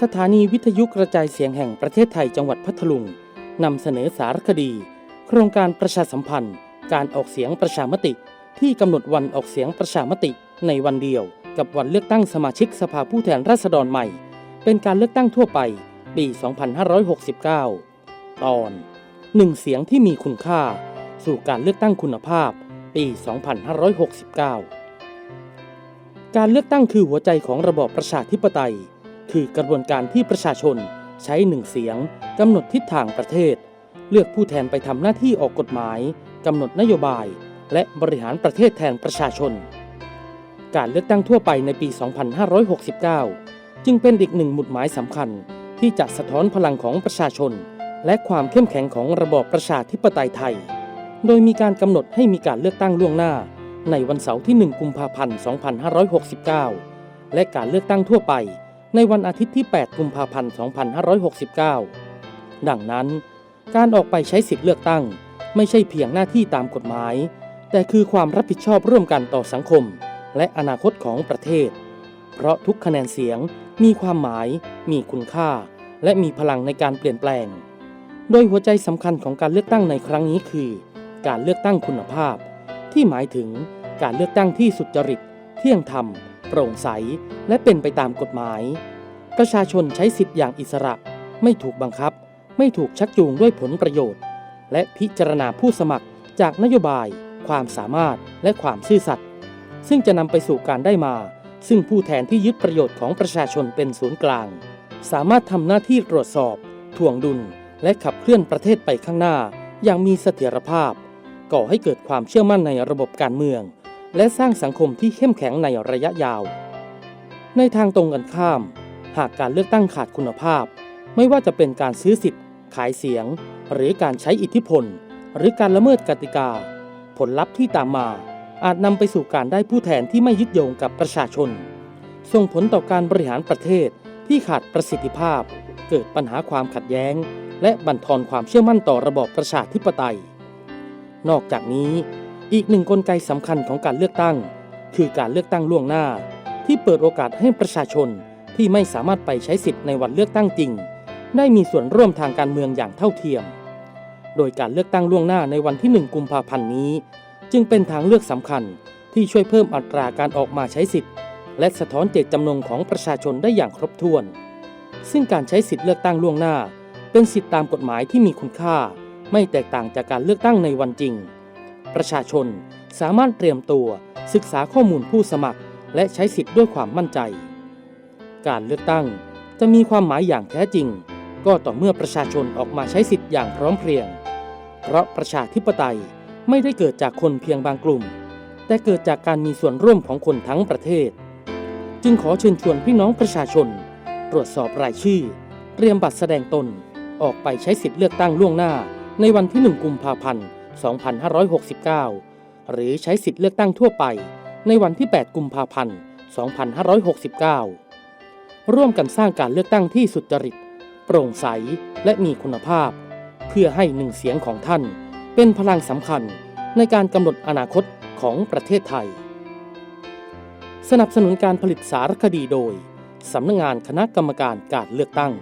สถานีวิทยุกระจายเสียงแห่งประเทศไทยจังหวัดพัทลุงนำเสนอสารคดี โครงการประชาสัมพันธ์ การออกเสียงประชามติ ที่กำหนดวันออกเสียงประชามติ ในวันเดียว กับวันเลือกตั้งสมาชิกสภาผู้แทนราษฎรใหม่ เป็นการเลือกตั้งทั่วไป ปี 2569 ตอนหนึ่งเสียงที่มีคุณค่า สู่การเลือกตั้งคุณภาพ ปี 2569 การเลือกตั้งคือหัวใจของระบอบประชาธิปไตย คือกระบวนการที่ประชาชนใช้หนึ่งเสียงกำหนดทิศทางประเทศ เลือกผู้แทนไปทำหน้าที่ออกกฎหมายกำหนดนโยบาย และบริหารประเทศแทนประชาชน การเลือกตั้งทั่วไปในปี 2569 จึงเป็นอีกหนึ่งหมุดหมายสำคัญที่จะสะท้อนพลังของประชาชน และความเข้มแข็งของระบอบประชาธิปไตยไทย โดยมีการกำหนดให้มีการเลือกตั้งล่วงหน้า ในวันเสาร์ที่ 1 กุมภาพันธ์ 2569 และการเลือกตั้งทั่วไป ในวันอาทิตย์ที่ 8 กุมภาพันธ์ 2569 ดังนั้น การออกไปใช้สิทธิเลือกตั้ง ไม่ใช่เพียงหน้าที่ตามกฎหมาย แต่คือความรับผิดชอบร่วมกันต่อสังคม และอนาคตของประเทศ เพราะทุกคะแนนเสียงมีความหมาย มีคุณค่า และมีพลังในการเปลี่ยนแปลง โดยหัวใจสำคัญของการเลือกตั้งในครั้งนี้คือ การเลือกตั้งคุณภาพ ที่หมายถึงการเลือกตั้งที่สุจริต เที่ยงธรรม โปร่งใส และเป็นไปตามกฎหมาย ประชาชนใช้สิทธิ์อย่างอิสระ ไม่ถูกบังคับ ไม่ถูกชักจูงด้วยผลประโยชน์ และพิจารณาผู้สมัครจากนโยบาย ความสามารถและความซื่อสัตย์ซึ่งจะนำไปสู่การได้มา ซึ่งผู้แทนที่ยึดประโยชน์ของประชาชนเป็นศูนย์กลาง สามารถทำหน้าที่ตรวจสอบถ่วงดุล และขับเคลื่อนประเทศไปข้างหน้า อย่างมีเสถียรภาพ ก่อให้เกิดความเชื่อมั่นในระบบการเมือง และสร้างสังคมที่เข้มแข็งในระยะยาว ในทางตรงกันข้าม หากการเลือกตั้งขาดคุณภาพ ไม่ว่าจะเป็นการซื้อสิทธิ์ ขายเสียง หรือการใช้อิทธิพล หรือการละเมิดกติกา ผลลัพธ์ที่ตามมาอาจนำไปสู่การได้ผู้แทนที่ไม่ยึดโยงกับประชาชน ส่งผลต่อการบริหารประเทศที่ขาดประสิทธิภาพ เกิดปัญหาความขัดแย้ง และบั่นทอนความเชื่อมั่นต่อระบอบประชาธิปไตย นอกจากนี้ อีกหนึ่งกลไกสำคัญของการเลือกตั้ง คือการเลือกตั้งล่วงหน้า ที่เปิดโอกาสให้ประชาชนที่ไม่สามารถไปใช้สิทธิ์ในวันเลือกตั้งจริง ได้มีส่วนร่วมทางการเมืองอย่างเท่าเทียม โดยการเลือกตั้งล่วงหน้าในวันที่ 1 กุมภาพันธ์นี้ จึงเป็นทางเลือกสำคัญที่ช่วยเพิ่มอัตราการออกมาใช้สิทธิ์ และสะท้อนเจตจำนงของประชาชนได้อย่างครบถ้วน ซึ่งการใช้สิทธิ์เลือกตั้งล่วงหน้า เป็นสิทธิตามกฎหมายที่มีคุณค่า ไม่แตกต่างจากการเลือกตั้งในวันจริง ประชาชนสามารถเตรียมตัวศึกษาข้อมูลผู้สมัคร และใช้สิทธิ์ด้วยความมั่นใจ การเลือกตั้งจะมีความหมายอย่างแท้จริง ก็ต่อเมื่อประชาชนออกมาใช้สิทธิ์อย่างพร้อมเพรียง เพราะประชาธิปไตยไม่ได้เกิดจากคนเพียงบางกลุ่ม แต่เกิดจากการมีส่วนร่วมของคนทั้งประเทศ จึงขอเชิญชวนพี่น้องประชาชน ตรวจสอบรายชื่อ เตรียมบัตรแสดงตนออกไปใช้สิทธิ์เลือกตั้งล่วงหน้าในวันที่ 1 กุมภาพันธ์ 2569 หรือใช้สิทธิ์เลือกตั้งทั่วไป ในวันที่ 8 กุมภาพันธ์ 2569 ร่วมกันสร้างการเลือกตั้งที่สุจริต โปร่งใสและมีคุณภาพ เพื่อให้หนึ่งเสียงของท่าน เป็นพลังสำคัญในการกำหนดอนาคตของประเทศไทย สนับสนุนการผลิตสารคดีโดยสำนักงงานคณะกรรมการการเลือกตั้ง